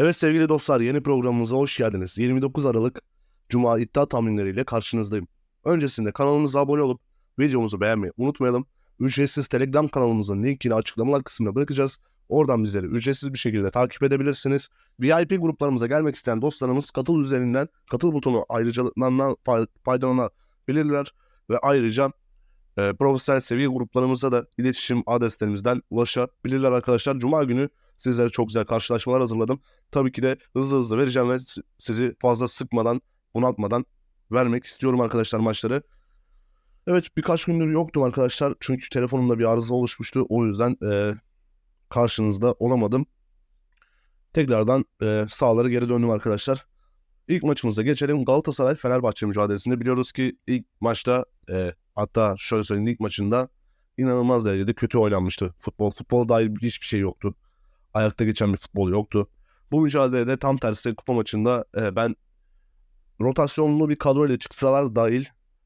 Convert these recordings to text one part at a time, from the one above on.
Evet sevgili dostlar yeni programımıza hoş geldiniz. 29 Aralık Cuma iddia tahminleriyle karşınızdayım. Öncesinde kanalımıza abone olup videomuzu beğenmeyi unutmayalım. Ücretsiz Telegram kanalımızın linkini açıklamalar kısmına bırakacağız. Oradan bizleri ücretsiz bir şekilde takip edebilirsiniz. VIP gruplarımıza gelmek isteyen dostlarımız katıl üzerinden katıl butonu ayrıcalıklarından fay- faydalanabilirler. Ve ayrıca e, profesyonel seviye gruplarımıza da iletişim adreslerimizden ulaşabilirler arkadaşlar. Cuma günü sizlere çok güzel karşılaşmalar hazırladım. Tabii ki de hızlı hızlı vereceğim ve si- sizi fazla sıkmadan, bunaltmadan vermek istiyorum arkadaşlar maçları. Evet birkaç gündür yoktum arkadaşlar. Çünkü telefonumda bir arıza oluşmuştu. O yüzden e, karşınızda olamadım. Tekrardan e, sahalara geri döndüm arkadaşlar. İlk maçımıza geçelim. Galatasaray-Fenerbahçe mücadelesinde biliyoruz ki ilk maçta e, hatta şöyle söyleyeyim ilk maçında inanılmaz derecede kötü oynanmıştı. Futbol, futbol dair hiçbir şey yoktu ayakta geçen bir futbol yoktu. Bu mücadelede tam tersi kupa maçında e, ben rotasyonlu bir kadro ile çıksalar dahil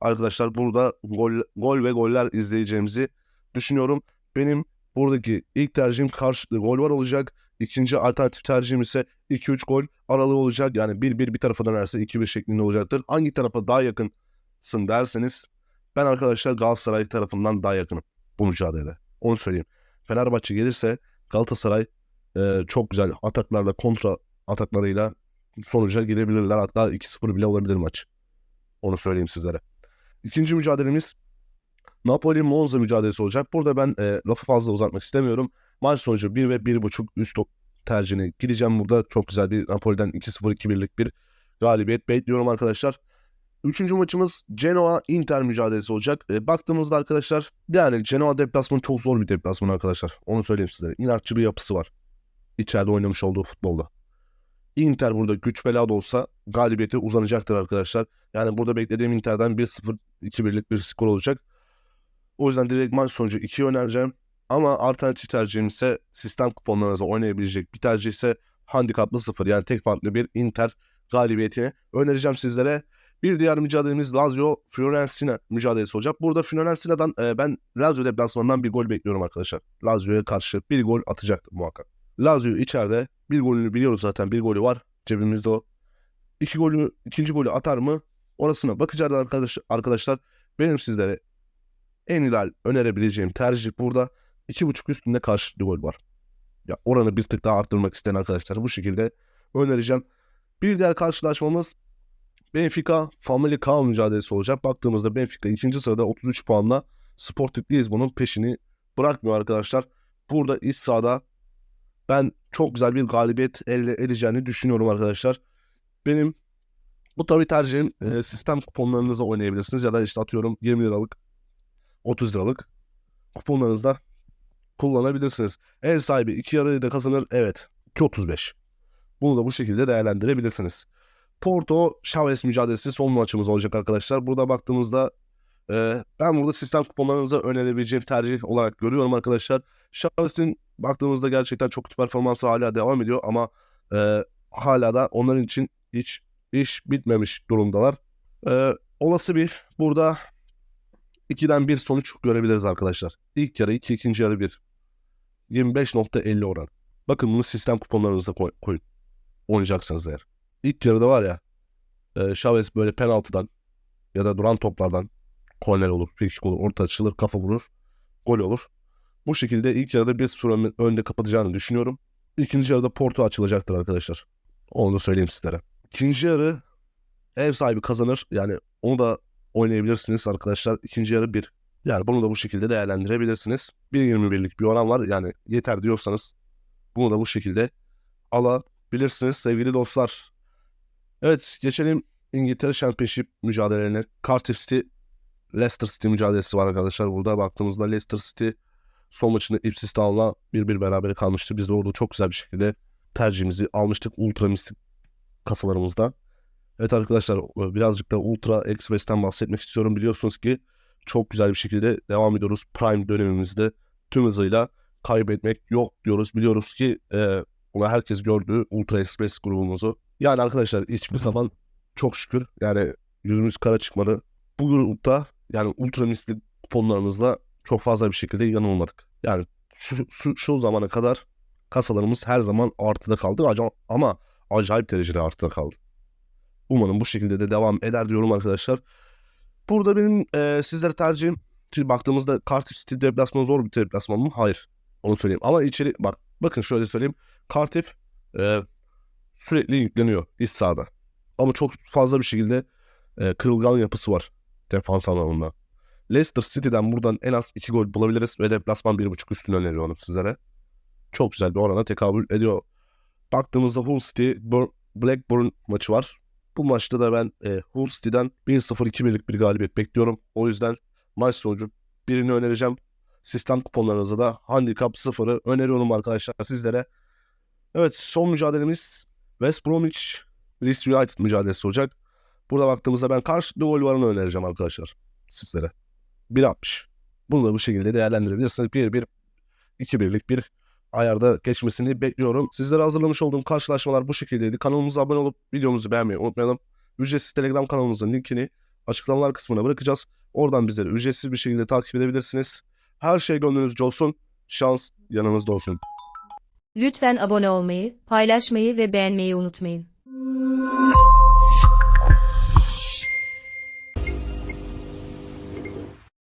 arkadaşlar burada gol, gol ve goller izleyeceğimizi düşünüyorum. Benim buradaki ilk tercihim karşılıklı gol var olacak. İkinci alternatif tercihim ise 2-3 gol aralığı olacak. Yani 1-1 bir tarafa dönerse 2-1 şeklinde olacaktır. Hangi tarafa daha yakınsın derseniz ben arkadaşlar Galatasaray tarafından daha yakınım bu mücadelede. Onu söyleyeyim. Fenerbahçe gelirse Galatasaray e, çok güzel ataklarla kontra ataklarıyla sonuca gidebilirler. Hatta 2-0 bile olabilir maç. Onu söyleyeyim sizlere. İkinci mücadelemiz Napoli Monza mücadelesi olacak. Burada ben e, lafı fazla uzatmak istemiyorum. Maç sonucu 1 ve 1.5 üst tercihine gideceğim burada. Çok güzel bir Napoli'den 2-0 2-1'lik bir galibiyet bekliyorum arkadaşlar. Üçüncü maçımız Genoa Inter mücadelesi olacak. E, baktığımızda arkadaşlar yani Genoa deplasmanı çok zor bir deplasman arkadaşlar. Onu söyleyeyim sizlere. İnatçı bir yapısı var içeride oynamış olduğu futbolda. Inter burada güç bela da olsa galibiyete uzanacaktır arkadaşlar. Yani burada beklediğim Inter'den 1-0 2-1'lik bir skor olacak. O yüzden direkt maç sonucu 2'ye önereceğim. Ama alternatif tercihim ise sistem kuponlarınızda oynayabilecek bir tercih ise handikaplı 0 yani tek farklı bir Inter galibiyetini önereceğim sizlere. Bir diğer mücadelemiz Lazio Fiorentina mücadelesi olacak. Burada Fiorentina'dan e, ben Lazio deplasmanından bir gol bekliyorum arkadaşlar. Lazio'ya karşı bir gol atacaktır muhakkak. Lazio içeride bir golünü biliyoruz zaten bir golü var cebimizde o. İki golü, ikinci golü atar mı? Orasına bakacağız arkadaş, arkadaşlar. Benim sizlere en ideal önerebileceğim tercih burada. iki buçuk üstünde karşılıklı gol var. Ya oranı bir tık daha arttırmak isteyen arkadaşlar bu şekilde önereceğim. Bir diğer karşılaşmamız Benfica Famalicão mücadelesi olacak. Baktığımızda Benfica ikinci sırada 33 puanla Sporting Lisbon'un peşini bırakmıyor arkadaşlar. Burada iç sahada ben çok güzel bir galibiyet elde edeceğini düşünüyorum arkadaşlar. Benim bu tabii tercihim e, sistem kuponlarınızda oynayabilirsiniz ya da işte atıyorum 20 liralık 30 liralık kuponlarınızda kullanabilirsiniz. Ev sahibi iki yarıyı da kazanır evet 2.35. Bunu da bu şekilde değerlendirebilirsiniz. Porto Chavez mücadelesi son maçımız olacak arkadaşlar. Burada baktığımızda e, ben burada sistem kuponlarınıza önerebileceğim tercih olarak görüyorum arkadaşlar. Chavez'in baktığımızda gerçekten çok kötü performansı hala devam ediyor ama e, hala da onların için hiç iş bitmemiş durumdalar. E, olası bir burada 2'den 1 sonuç görebiliriz arkadaşlar. İlk yarı 2, ikinci yarı 1. 25.50 oran. Bakın bunu sistem kuponlarınıza koy, koyun. Oynayacaksınız eğer. İlk yarıda var ya e, Chavez böyle penaltıdan ya da duran toplardan korner olur, frikik olur, orta açılır, kafa vurur, gol olur. Bu şekilde ilk yarıda 1-0 önde kapatacağını düşünüyorum. İkinci yarıda Porto açılacaktır arkadaşlar. Onu da söyleyeyim sizlere. İkinci yarı ev sahibi kazanır. Yani onu da oynayabilirsiniz arkadaşlar. İkinci yarı 1. Yani bunu da bu şekilde değerlendirebilirsiniz. 1.21'lik bir oran var. Yani yeter diyorsanız bunu da bu şekilde alabilirsiniz sevgili dostlar. Evet geçelim İngiltere Championship mücadelelerine. Cardiff City Leicester City mücadelesi var arkadaşlar. Burada baktığımızda Leicester City son maçını Ipswich Town'la 1-1 berabere kalmıştı. Biz de orada çok güzel bir şekilde tercihimizi almıştık Ultra Mistik kasalarımızda. Evet arkadaşlar birazcık da Ultra Express'ten bahsetmek istiyorum. Biliyorsunuz ki çok güzel bir şekilde devam ediyoruz. Prime dönemimizde tüm hızıyla kaybetmek yok diyoruz. Biliyoruz ki e, bunu herkes gördü Ultra Express grubumuzu. Yani arkadaşlar hiçbir zaman çok şükür yani yüzümüz kara çıkmadı. Bu grupta yani Ultra Mistik kuponlarımızla çok fazla bir şekilde yanılmadık. Yani şu, şu, şu zamana kadar kasalarımız her zaman artıda kaldı ama acayip derecede artıda kaldı. Umarım bu şekilde de devam eder diyorum arkadaşlar. Burada benim e, sizlere tercihim şimdi baktığımızda Cardiff City deplasmanı zor bir deplasman mı? Hayır. Onu söyleyeyim. Ama içeri bak bakın şöyle söyleyeyim. Cardiff e, sürekli yükleniyor iç sahada. Ama çok fazla bir şekilde e, kırılgan yapısı var defans anlamında. Leicester City'den buradan en az 2 gol bulabiliriz ve deplasman 1.5 üstünü öneriyorum sizlere. Çok güzel bir orana tekabül ediyor. Baktığımızda Hull City Bur- Blackburn maçı var. Bu maçta da ben e, Hull City'den 1-0-2-1'lik bir galibiyet bekliyorum. O yüzden maç sonucu birini önereceğim. Sistem kuponlarınızda da Handicap 0'ı öneriyorum arkadaşlar sizlere. Evet son mücadelemiz West Bromwich Leeds United mücadelesi olacak. Burada baktığımızda ben karşılıklı gol varını önereceğim arkadaşlar sizlere. 1.60. Bunu da bu şekilde değerlendirebilirsiniz. 1-1, 2-1'lik bir ayarda geçmesini bekliyorum. Sizlere hazırlamış olduğum karşılaşmalar bu şekildeydi. Kanalımıza abone olup videomuzu beğenmeyi unutmayalım. Ücretsiz Telegram kanalımızın linkini açıklamalar kısmına bırakacağız. Oradan bizleri ücretsiz bir şekilde takip edebilirsiniz. Her şey gönlünüzce olsun. Şans yanınızda olsun. Lütfen abone olmayı, paylaşmayı ve beğenmeyi unutmayın.